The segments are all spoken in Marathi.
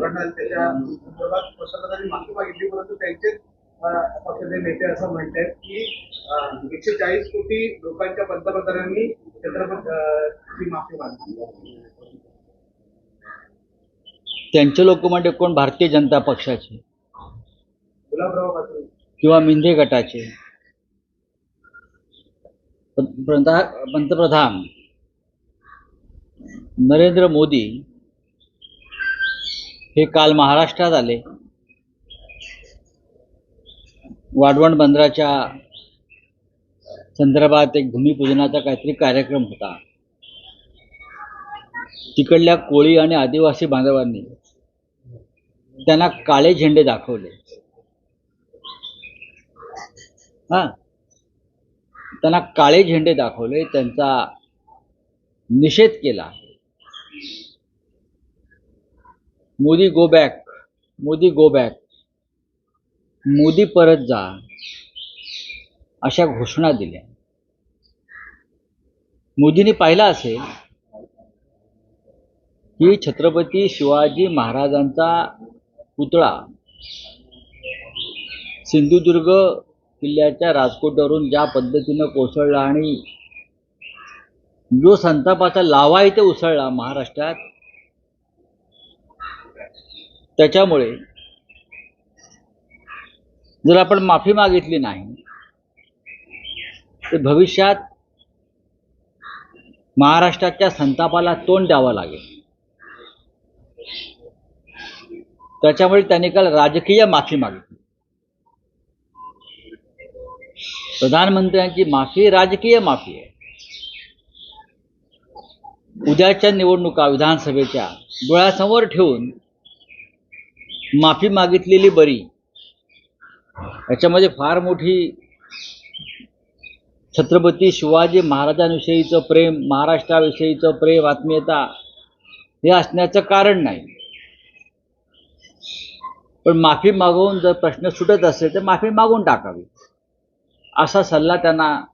धोरण आहे त्याच्या संदर्भात पंतप्रधानांनी माफी मागितली परंतु त्यांचे अं, पक्षाचे नेते असं म्हणतात की अं, एकशे चाळीस कोटी लोकांच्या पंतप्रधानांनी छत्रपती माफी मागितली. त्यांचे लोक म्हणजे कोण? भारतीय जनता पक्षाचे. गुलाबराव पाटील. किंवा मिंधे गटाचे. पंतप्रधा- पंतप्रधान नरेंद्र मोदी हे काल महाराष्ट्रात आले. वाढवण बंदराच्या संदर्भात एक भूमिपूजनाचा काहीतरी कार्यक्रम होता. तिकडल्या कोळी आणि आदिवासी बांधवांनी त्यांना काळे झेंडे दाखवले. हा. त्यांना काळे झेंडे दाखवले त्यांचा निषेध केला. Modi go back Modi go back Modi परत जा. अशा घोषणा दिल्या. मोदींनी पाहिलं असेल की छत्रपती शिवाजी महाराजांचा पुतळा सिंधुदुर्ग किल्ल्याच्या राजकोटवरून ज्या पद्धतीनं कोसळला आणि जो संतापाचा लावा इथे उसळला महाराष्ट्रात त्याच्यामुळे जर आपण माफी मागितली नाही तर भविष्यात महाराष्ट्राच्या संतापाला तोंड द्यावं लागेल. त्याच्यामुळे त्यांनी काल राजकीय माफी मागितली. प्रधानमंत्र्यांची माफी राजकीय माफी आहे. उद्याच्या निवडणुका विधानसभेच्या डोळ्यासमोर ठेवून माफी मागितलेली बरी. याच्यामध्ये फार मोठी छत्रपती शिवाजी महाराजांविषयीचं प्रेम महाराष्ट्राविषयीचं प्रेम आत्मीयता हे असण्याचं कारण नाही. पण माफी मागवून जर प्रश्न सुटत असेल तर माफी मागून टाकावी. असा सल्ला त्यांना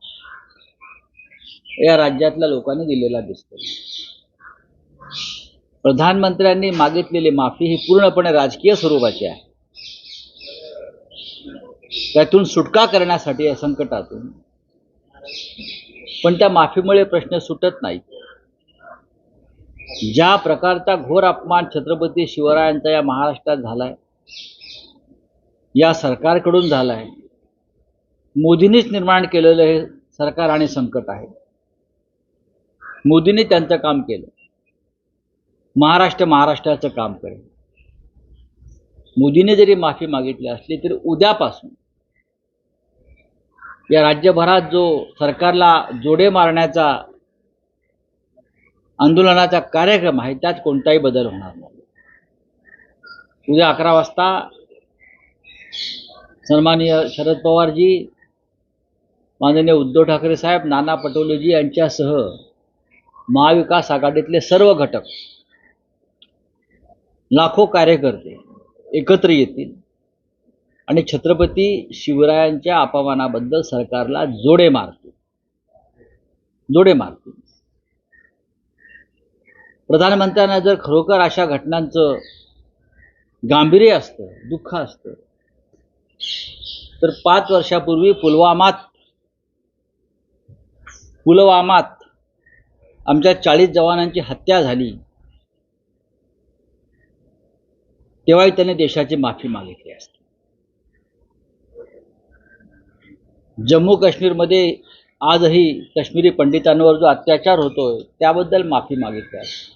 या राज्यातल्या लोकांनी दिलेला दिसतो प्रधानमंत्र्यांनी मागितलेली माफी ही पूर्णपणे राजकीय स्वरूपाची आहे. त्यातून सुटका करण्यासाठी या संकटातून. पण त्या माफीमुळे प्रश्न सुटत नाहीत. ज्या प्रकारचा घोर अपमान छत्रपती शिवरायांचा या महाराष्ट्रात झालाय या सरकारकडून झालाय मोदींनीच निर्माण केलेलं हे सरकार आणि संकट आहे. मोदींनी त्यांचं काम केलं. महाराष्ट्र महाराष्ट्राचं काम करेल. मोदीने जरी माफी मागितली असली तरी उद्यापासून या राज्यभरात जो सरकारला जोडे मारण्याचा आंदोलनाचा कार्यक्रम आहे त्यात कोणताही बदल होणार नाही. उद्या अकरा वाजता सन्माननीय शरद पवारजी माननीय उद्धव ठाकरे साहेब नाना पटोलेजी यांच्यासह महाविकास आघाडीतले सर्व घटक लाखो कार्यकर्ते एकत्र येतील. आणि छत्रपती शिवरायांच्या अपमानाबद्दल सरकारला जोडे मारतील. जोडे मारतील. प्रधानमंत्र्यांना जर खरोखर अशा घटनांचं गांभीर्य असतं दुःख असतं तर पाच वर्षापूर्वी पुलवामात पुलवामात आमच्या चाळीस जवानांची हत्या झाली. तेव्हाही त्याने देशाची माफी मागितली असते. जम्मू काश्मीरमध्ये आजही काश्मीरी पंडितांवर जो अत्याचार होतोय त्याबद्दल माफी मागितली आहे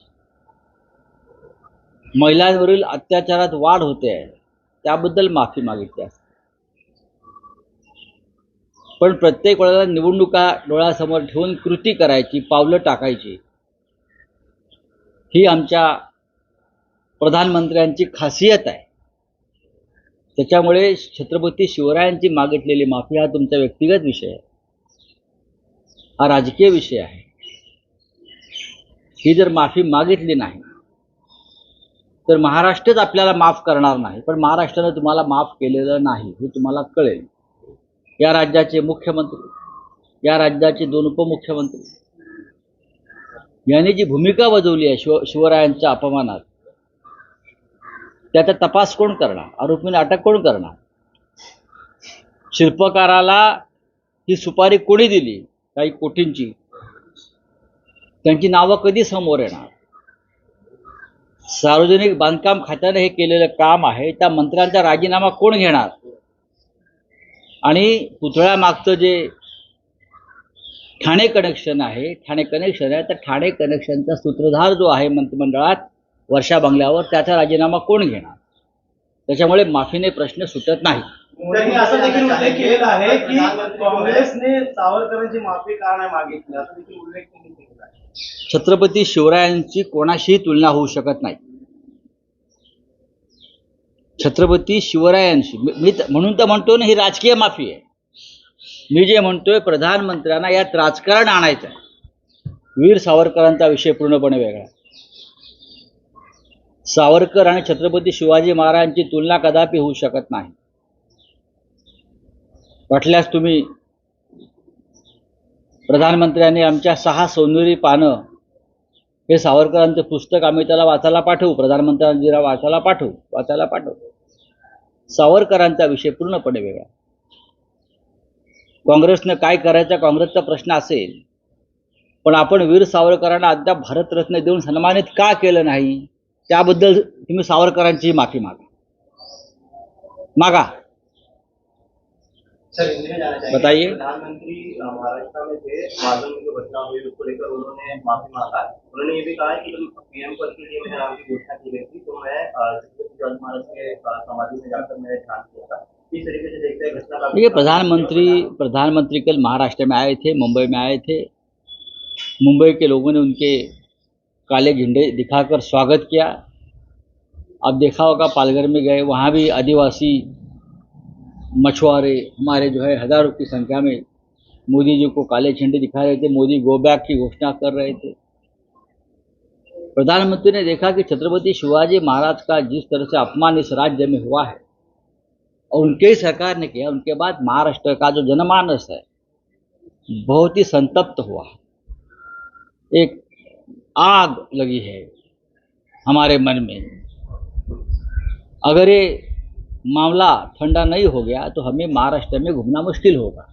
महिलांवरील अत्याचारात वाढ होते आहे त्याबद्दल माफी मागितली असते. पण प्रत्येक वेळेला निवडणुका डोळ्यासमोर ठेवून कृती करायची पावलं टाकायची ही आमच्या प्रधानमंत्र्यांची खासियत आहे. त्याच्यामुळे छत्रपती शिवरायांची मागितलेली माफी हा तुमचा व्यक्तिगत विषय आहे. हा राजकीय विषय आहे. ही जर माफी मागितली नाही तर महाराष्ट्रच आपल्याला माफ करणार नाही पण महाराष्ट्रानं तुम्हाला माफ केलेलं नाही हे तुम्हाला कळेल. या राज्याचे मुख्यमंत्री या राज्याचे दोन उपमुख्यमंत्री यांनी जी भूमिका बजावली आहे शिव शिवरायांच्या अपमानात त्याचा तपास कोण करणार? आरोपींना अटक कोण करणार? शिल्पकाराला ही सुपारी कोणी दिली? काही कोटींची त्यांची नावं कधी समोर येणार? सार्वजनिक बांधकाम खात्याने हे केलेलं काम आहे. त्या मंत्र्यांचा राजीनामा कोण घेणार? आणि पुतळ्यामागचं जे ठाणे कनेक्शन आहे ठाणे कनेक्शन आहे तर ठाणे कनेक्शनचा सूत्रधार जो आहे मंत्रिमंडळात वर्षा बंगल्यावर त्याचा राजीनामा कोण घेणार? त्याच्यामुळे माफीने प्रश्न सुटत नाही. त्यांनी असं देखील उल्लेख केलेला आहे की काँग्रेसने सावरकरांची माफी का नाही मागितली? असं देखील उल्लेख त्यांनी केलेला आहे. छत्रपती शिवरायांची कोणाशीही तुलना होऊ शकत नाही. छत्रपती शिवरायांशी मी म्हणून तर म्हणतो ना ही राजकीय माफी आहे. मी जे म्हणतोय प्रधानमंत्र्यांना यात राजकारण आणायचं आहे वीर सावरकरांचा विषय पूर्णपणे वेगळा. सावरकर आणि छत्रपती शिवाजी महाराजांची तुलना कदापि होऊ शकत नाही. वाटल्यास तुम्ही प्रधानमंत्र्यांनी आमच्या सहा सोनेरी पानं हे सावरकरांचं पुस्तक आम्ही त्याला वाचायला पाठवू. प्रधानमंत्र्यांना वाचायला पाठवू. वाचायला पाठवू. सावरकरांचा विषय पूर्णपणे वेगळा. काँग्रेसनं काय करायचा काँग्रेसचा प्रश्न असेल पण आपण वीर सावरकरांना अद्याप भारतरत्न देऊन सन्मानित का केलं नाही? त्याबद्दल तुम्ही सावरकरांची माफ़ी मागा. मागा. बताइए। प्रधानमंत्री महाराष्ट्र में थे मालूम जो घटना हुई उसको लेकर उन्होंने माफ़ी मांगा. उन्होंने ये भी कहा कि जब पीएम पद के लिए मेरे नाम की घोषणा की गई थी तो मैं महाराज के समाधि में जाकर मैंने ध्यान किया था. इस तरीके से देखते हैं घटना प्रधानमंत्री प्रधानमंत्री कल महाराष्ट्र में आए थे मुंबई में आए थे. मुंबई के लोगों ने उनके काले झंडे दिखाकर स्वागत किया। अब देखा होगा पालघर में गए, वहाँ भी आदिवासी मछुआरे हमारे जो है हज़ारों की संख्या में मोदी जी को काले झंडे दिखा रहे थे, मोदी गो बैक की घोषणा कर रहे थे। प्रधानमंत्री ने देखा कि छत्रपति शिवाजी महाराज का जिस तरह से अपमान इस राज्य में हुआ है, और उनके ही सरकार ने किया, उनके बाद महाराष्ट्र का जो जनमानस है, बहुत ही संतप्त हुआ। एक आग लगी है हमारे मन में। अगर ये मामला ठंडा नहीं हो गया तो हमें महाराष्ट्र में घूमना मुश्किल होगा।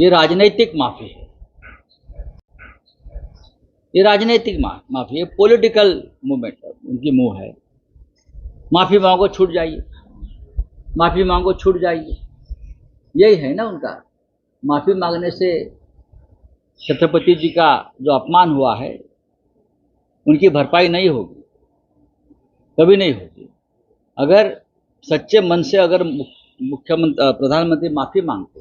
ये राजनीतिक माफ़ी है। ये राजनीतिक माफ़ी है पॉलिटिकल मूवमेंट उनकी मुँह है। माफ़ी मांगो, छूट जाइए। माफ़ी मांगो, छूट जाइए। यही है ना उनका। माफ़ी मांगने से छत्रपति जी का जो अपमान हुआ है, उनकी भरपाई नहीं होगी, कभी नहीं होगी। अगर सच्चे मन से अगर मुख्यमंत्री प्रधानमंत्री माफ़ी मांगते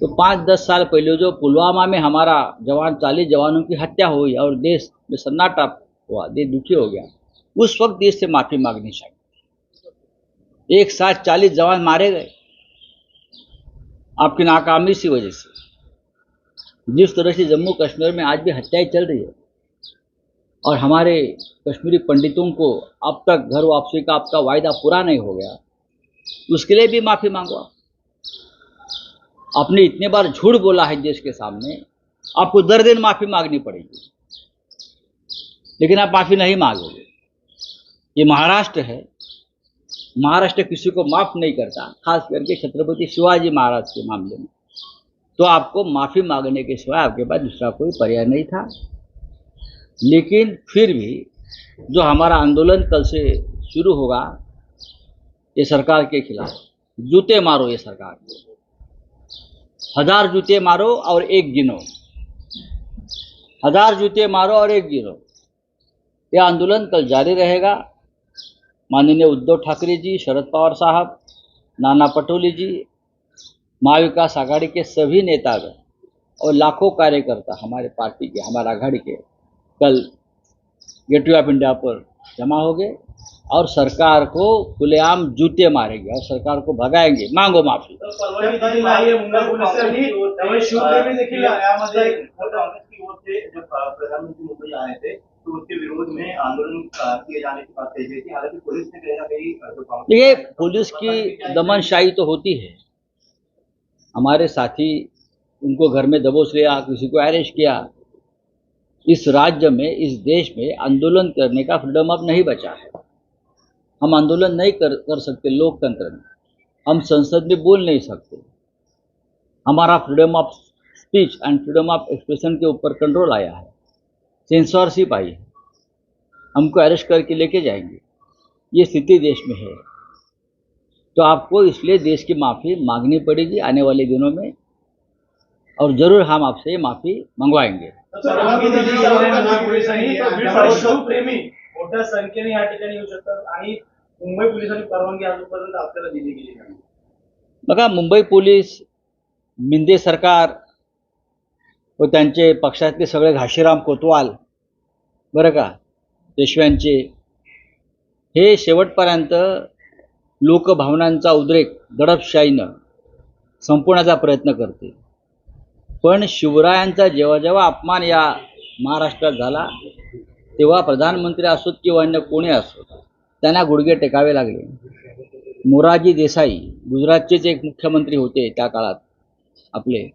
तो पाँच दस साल पहले जो पुलवामा में हमारा जवान, चालीस जवानों की हत्या हुई और देश में सन्नाटा हुआ, देश दुखी हो गया, उस वक्त देश से माफ़ी मांगनी चाहिए एक साथ चालीस जवान मारे गए, आपकी नाकामी सी वजह से। जिस तरह से जम्मू कश्मीर में आज भी हत्याएँ चल रही है, और हमारे कश्मीरी पंडितों को अब तक घर वापसी का आपका वायदा पूरा नहीं हो गया, उसके लिए भी माफ़ी मांगो आपने इतने बार झूठ बोला है देश के सामने, आपको दर दिन माफ़ी मांगनी पड़ेगी, लेकिन आप माफ़ी नहीं मांगोगे। ये महाराष्ट्र है, महाराष्ट्र किसी को माफ़ नहीं करता खास करके छत्रपति शिवाजी महाराज के मामले में। तो आपको माफ़ी मांगने के सिवा आपके पास दूसरा कोई पर्याय नहीं था। लेकिन फिर भी जो हमारा आंदोलन कल से शुरू होगा, ये सरकार के खिलाफ, जूते मारो ये सरकार। को हज़ार जूते मारो और एक गिनो। हज़ार जूते मारो और एक गिनो। ये आंदोलन कल जारी रहेगा। माननीय उद्धव ठाकरे जी, शरद पवार साहब, नाना पटोले जी महाविकास आघाड़ी के सभी नेतागण और लाखों कार्यकर्ता हमारे पार्टी के हमारे आघाड़ी के कल गेटवे ऑफ़ इंडिया पर जमा हो गए और सरकार को खुलेआम जूते मारेंगे और सरकार को भगाएँगे। मांगो माफ़ी। अ, प्रधानमंत्री मुंबई आए थे तो उसके विरोध में आंदोलन किए जाने की बात कही गई थी। हालाँकि पुलिस ने कहीं ना देखिए पुलिस की दमनशाही तो होती है। हमारे साथी उनको घर में दबोच लिया, किसी को अरेस्ट किया। इस राज्य में, इस देश में आंदोलन करने का फ्रीडम अब नहीं बचा है। हम आंदोलन नहीं कर कर सकते लोकतंत्र में। हम संसद में बोल नहीं सकते। हमारा freedom of speech and freedom of expression के ऊपर कंट्रोल आया है। सेंसरशिप आई है। हमको अरेस्ट करके लेके जाएँगे। ये स्थिति देश में है। तो आपको इसलिए देश की माफ़ी मांगनी पड़ेगी आने वाले दिनों में और ज़रूर हम आपसे माफ़ी मंगवाएंगे। परवानगी दिली जाऊ नये पोलिसांनी आणि शिवप्रेमी मोठ्या संख्येने या ठिकाणी येऊ शकतात आणि मुंबई पोलिसांनी परवानगी अजूनपर्यंत आपल्याला दिली गेली नाही. बघा मुंबई पोलीस मिंदे सरकार व त्यांचे पक्षातले सगळे घाशीराम कोतवाल बरं का पेशव्यांचे हे शेवटपर्यंत लोकभावनांचा उद्रेक दडपशाहीनं संपवण्याचा प्रयत्न करते. पण शिवरायांचा जेव्हा जेव्हा अपमान या महाराष्ट्रात झाला तेव्हा प्रधानमंत्री असोत किंवा अन्य कोणी असोत त्यांना गुडघे टेकावे लागले. मोरारजी देसाई गुजरातचेच एक मुख्यमंत्री होते त्या काळात. आपले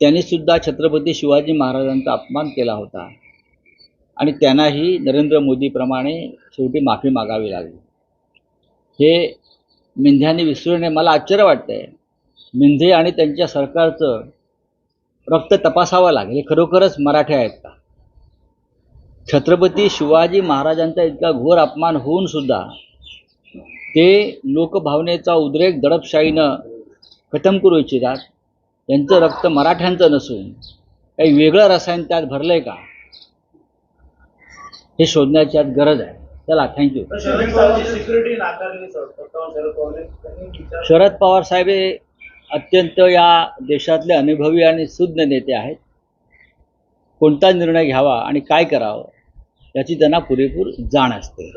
त्यांनीसुद्धा छत्रपती शिवाजी महाराजांचा अपमान केला होता. आणि त्यांनाही नरेंद्र मोदीप्रमाणे शेवटी माफी मागावी लागली. हे मिंध्याने विसरणे मला आश्चर्य वाटतंय. मिंधे आणि त्यांच्या सरकारचं रक्त तपासावं लागेल. हे खरोखरच मराठे आहेत का? छत्रपती शिवाजी महाराजांचा इतका घोर अपमान होऊन सुद्धा ते लोकभावनेचा उद्रेक दडपशाहीनं खतम करू इच्छितात. त्यांचं रक्त मराठ्यांचं नसून काही वेगळं रसायन त्यात भरलंय का? हे शोधण्याची आज गरज आहे. चला थँक्यू शरद पवार साहेब हे अत्यंत या देशातले अनुभवी आणि सुज्ञ नेते आहेत. कोणता निर्णय घ्यावा आणि काय करावं याची त्यांना पुरेपूर जाण असते.